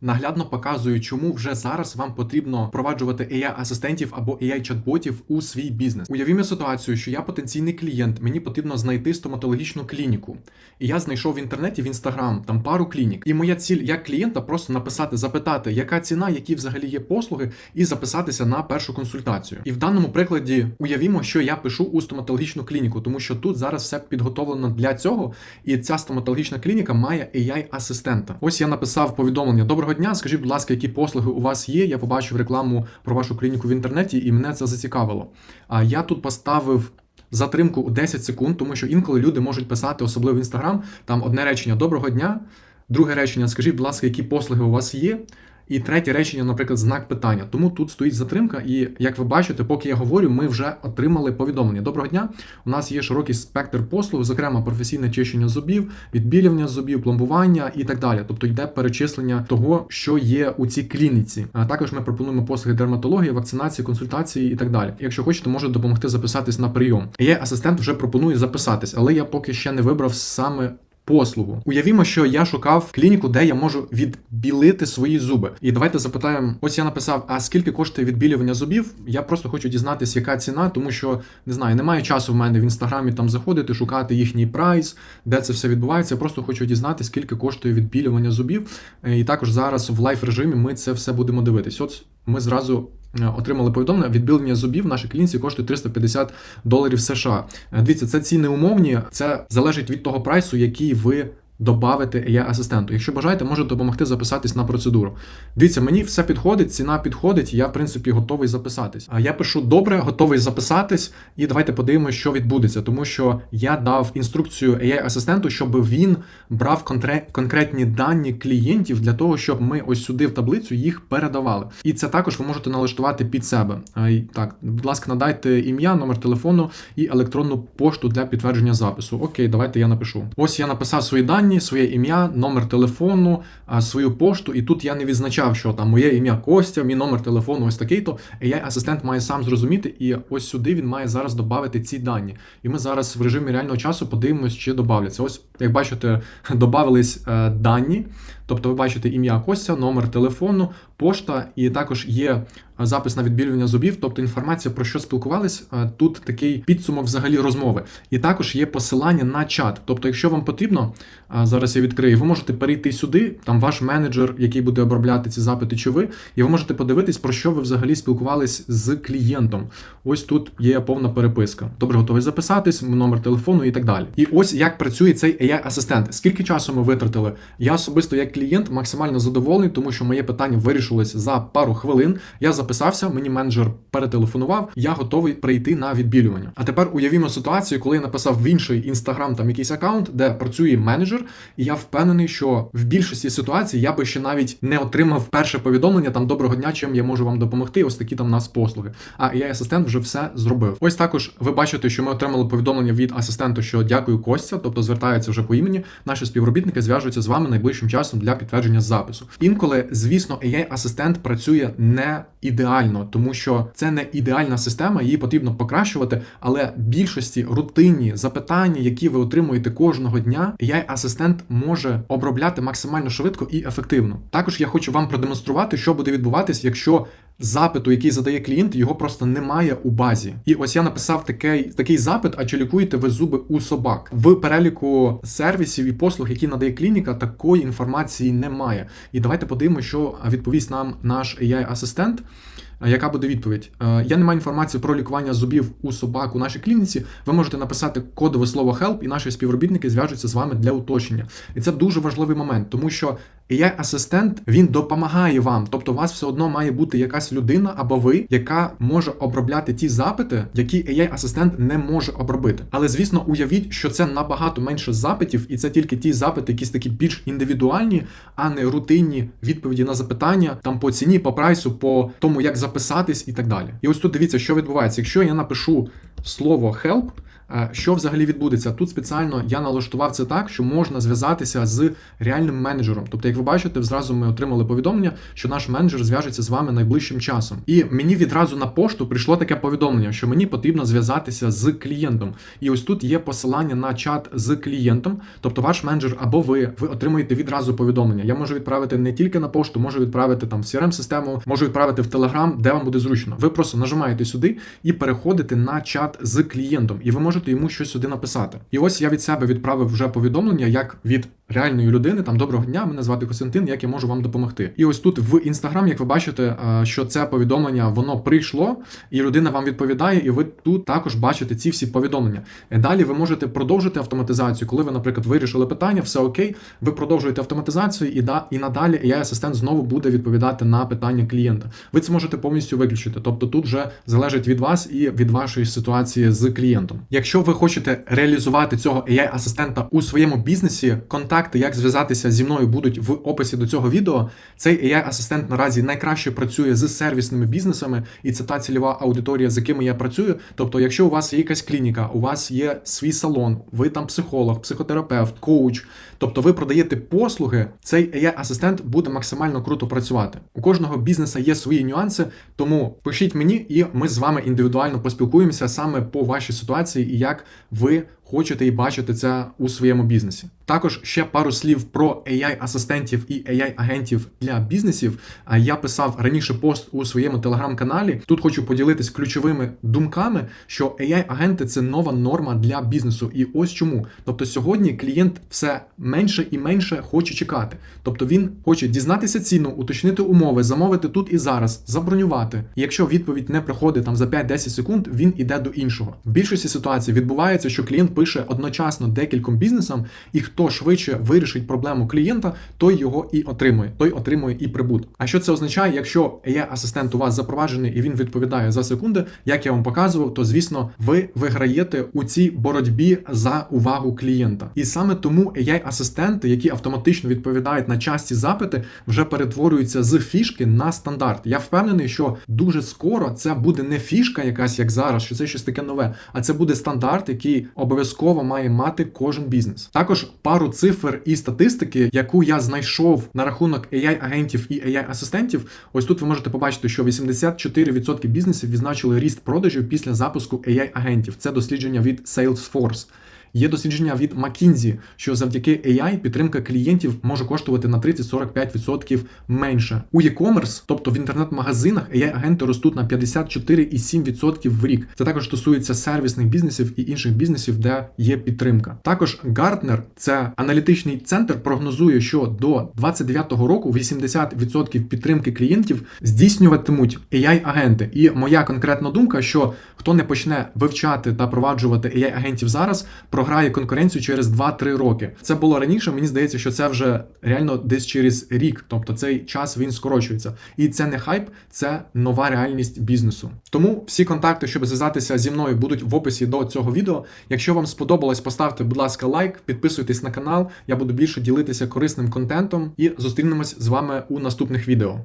Наглядно показую, чому вже зараз вам потрібно впроваджувати AI-асистентів або AI-чат-ботів у свій бізнес. Уявімо ситуацію, що я потенційний клієнт, мені потрібно знайти стоматологічну клініку. І я знайшов в інтернеті в інстаграм там пару клінік. І моя ціль як клієнта просто написати, запитати, яка ціна, які взагалі є послуги, і записатися на першу консультацію. І в даному прикладі уявімо, що я пишу у стоматологічну клініку, тому що тут зараз все підготовлено для цього, і ця стоматологічна клініка має AI-асистента. Ось я написав повідомлення. Доброго дня, скажіть, будь ласка, які послуги у вас є? Я побачив рекламу про вашу клініку в інтернеті, і мене це зацікавило. А я тут поставив. Затримку у 10 секунд, тому що інколи люди можуть писати, особливо в інстаграм, там одне речення доброго дня, друге речення, скажіть, будь ласка, які послуги у вас є. І третє речення, наприклад, знак питання. Тому тут стоїть затримка, і як ви бачите, поки я говорю, ми вже отримали повідомлення. Доброго дня. У нас є широкий спектр послуг, зокрема професійне чищення зубів, відбілювання зубів, пломбування і так далі. Тобто йде перечислення того, що є у цій клініці. А також ми пропонуємо послуги дерматології, вакцинації, консультації і так далі. Якщо хочете, можу допомогти записатись на прийом. Є асистент вже пропонує записатись, але я поки ще не вибрав саме послугу. Уявімо, що я шукав клініку, де я можу відбілити свої зуби. І давайте запитаємо: ось я написав: а скільки коштує відбілювання зубів? Я просто хочу дізнатися, яка ціна, тому що не знаю, немає часу в мене в інстаграмі там заходити, шукати їхній прайс, де це все відбувається. Я просто хочу дізнатися, скільки коштує відбілювання зубів. Е, І також зараз в лайф режимі ми це все будемо дивитись. От ми зразу. Е, Отримали повідомлення, відбілення зубів в нашій клініці коштує 350 доларів США. Е, Дивіться, це ціни умовні, це залежить від того прайсу, який ви добавите AI асистенту. Якщо бажаєте, можете допомогти записатись на процедуру. Дивіться, мені все підходить, ціна підходить, я в принципі готовий записатись. А я пишу добре, готовий записатись, і давайте подивимося, що відбудеться, тому що я дав інструкцію AI асистенту, щоб він брав конкретні дані клієнтів для того, щоб ми ось сюди в таблицю їх передавали. І це також ви можете налаштувати під себе. Так, будь ласка, надайте ім'я, номер телефону і електронну пошту для підтвердження запису. Окей, давайте я напишу. Ось я написав свої дані, своє ім'я, номер телефону, свою пошту, і тут я не відзначав, що там моє ім'я Костя, мій номер телефону ось такий-то. AI асистент має сам зрозуміти, і ось сюди він має зараз додати ці дані. І ми зараз в режимі реального часу подивимось, чи додавляться. Ось, як бачите, додавались е, дані. Тобто ви бачите ім'я Костя, номер телефону, пошта, і також є запис на відбілювання зубів, тобто інформація про що спілкувались. е, Тут такий підсумок взагалі розмови. І також є посилання на чат. Тобто, якщо вам потрібно, зараз я відкрию, ви можете перейти сюди, там ваш менеджер, який буде обробляти ці запити, чи ви, і ви можете подивитись, про що ви взагалі спілкувались з клієнтом. Ось тут є повна переписка. Добре, готовий записатись, номер телефону і так далі. І ось як працює цей AI-асистент. Скільки часу ми витратили? Я особисто як клієнт максимально задоволений, тому що моє питання вирішилось за пару хвилин. Я записався, мені менеджер перетелефонував, я готовий прийти на відбілювання. А тепер уявімо ситуацію, коли я написав в інший інстаграм там якийсь аккаунт, де працює менеджер, і я впевнений, що в більшості ситуацій я би ще навіть не отримав перше повідомлення там доброго дня, чим я можу вам допомогти. Ось такі там нас послуги. А AI асистент вже все зробив. Ось також ви бачите, що ми отримали повідомлення від асистенту, що дякую Костя, тобто звертається вже по імені. Наші співробітники зв'яжуться з вами найближчим часом для підтвердження запису. Інколи, звісно, AI асистент працює не ідеально, тому що це не ідеальна система, її потрібно покращувати. Але більшості рутинні запитання, які ви отримуєте кожного дня, AI асистент може обробляти максимально швидко і ефективно. Також я хочу вам продемонструвати, що буде відбуватись, якщо запиту, який задає клієнт, його просто немає у базі. І ось я написав такий, такий запит: а чи лікуєте ви зуби у собак? В переліку сервісів і послуг, які надає клініка, такої інформації немає. І давайте подивимося, що відповість нам наш AI-асистент. Яка буде відповідь? Я не маю інформації про лікування зубів у собак у нашій клініці. Ви можете написати кодове слово help, і наші співробітники зв'яжуться з вами для уточнення. І це дуже важливий момент, тому що AI-асистент він допомагає вам. Тобто, у вас все одно має бути якась людина або ви, яка може обробляти ті запити, які AI-асистент не може обробити. Але звісно, уявіть, що це набагато менше запитів, і це тільки ті запити, якісь такі більш індивідуальні, а не рутинні відповіді на запитання там по ціні, по прайсу, по тому, як записатись і так далі. І ось тут дивіться, що відбувається. Якщо я напишу слово help. Е, Що взагалі відбудеться? Тут спеціально я налаштував це так, що можна зв'язатися з реальним менеджером. Тобто, як ви бачите, зразу ми отримали повідомлення, що наш менеджер зв'яжеться з вами найближчим часом. І мені відразу на пошту прийшло таке повідомлення, що мені потрібно зв'язатися з клієнтом. І ось тут є посилання на чат з клієнтом, тобто ваш менеджер або ви, ви отримуєте відразу повідомлення. Я можу відправити не тільки на пошту, можу відправити там в crm систему можу відправити в Telegram, де вам буде зручно. Ви просто нажимаєте сюди і переходите на чат з клієнтом, і ви можете йому щось сюди написати. І ось я від себе відправив вже повідомлення, як від реальної людини. Там доброго дня, мене звати Костянтин, як я можу вам допомогти. І ось тут в інстаграм, як ви бачите, е, що це повідомлення воно прийшло, і людина вам відповідає, і ви тут також бачите ці всі повідомлення. Е, Далі ви можете продовжити автоматизацію, коли ви, наприклад, вирішили питання, все окей, ви продовжуєте автоматизацію, і да і надалі ai асистент знову буде відповідати на питання клієнта. Ви це можете повністю виключити. Тобто тут вже залежить від вас і від вашої ситуації з клієнтом. Якщо ви хочете реалізувати цього ai асистента у своєму бізнесі, контакти, як зв'язатися зі мною, будуть в описі до цього відео. Цей ai асистент наразі найкраще працює з сервісними бізнесами, і це та цільова аудиторія, з якими я працюю. Тобто, якщо у вас є якась клініка, у вас є свій салон, ви там психолог, психотерапевт, коуч, тобто ви продаєте послуги, цей ai асистент буде максимально круто працювати. У кожного бізнеса є свої нюанси, тому пишіть мені, і ми з вами індивідуально поспілкуємося саме по вашій ситуації і як ви хочете і бачите це у своєму бізнесі. Також ще пару слів про AI-асистентів і AI-агентів для бізнесів. Я писав раніше пост у своєму телеграм-каналі. Тут хочу поділитись ключовими думками, що AI-агенти це нова норма для бізнесу. І ось чому. Тобто сьогодні клієнт все менше і менше хоче чекати. Тобто він хоче дізнатися ціну, уточнити умови, замовити тут і зараз, забронювати. Якщо відповідь не приходить там за 5-10 секунд, він іде до іншого. В більшості ситуацій відбувається, що клієнт пише одночасно декільком бізнесам, і хто швидше вирішить проблему клієнта, той його і отримує, той отримує і прибуток. А що це означає, якщо є асистент у вас запроваджений і він відповідає за секунди, як я вам показував, то звісно ви виграєте у цій боротьбі за увагу клієнта. І саме тому AI-асистенти, які автоматично відповідають на часті запити, вже перетворюються з фішки на стандарт. Я впевнений, що дуже скоро це буде не фішка, якась як зараз, що це щось таке нове, а це буде стандарт, який обов'язково має мати кожен бізнес. Також пару цифр і статистики, яку я знайшов на рахунок AI-агентів і AI-асистентів. Ось тут ви можете побачити, що 84% бізнесів відзначили ріст продажів після запуску AI-агентів. Це дослідження від Salesforce. Є дослідження від McKinsey, що завдяки AI підтримка клієнтів може коштувати на 30-45% менше. У e-commerce, тобто в інтернет-магазинах, AI-агенти ростуть на 54,7% в рік. Це також стосується сервісних бізнесів і інших бізнесів, де є підтримка. Також Gartner, це аналітичний центр, прогнозує, що до 29-го року 80% підтримки клієнтів здійснюватимуть AI-агенти. І моя конкретна думка, що хто не почне вивчати та проваджувати AI-агентів зараз, програє конкуренцію через 2-3 роки. Це було раніше. Мені здається, що це вже реально десь через рік. Тобто цей час він скорочується. І це не хайп, це нова реальність бізнесу. Тому всі контакти, щоб зв'язатися зі мною, будуть в описі до цього відео. Якщо вам сподобалось, поставте, будь ласка, лайк, підписуйтесь на канал. Я буду більше ділитися корисним контентом і зустрінемось з вами у наступних відео.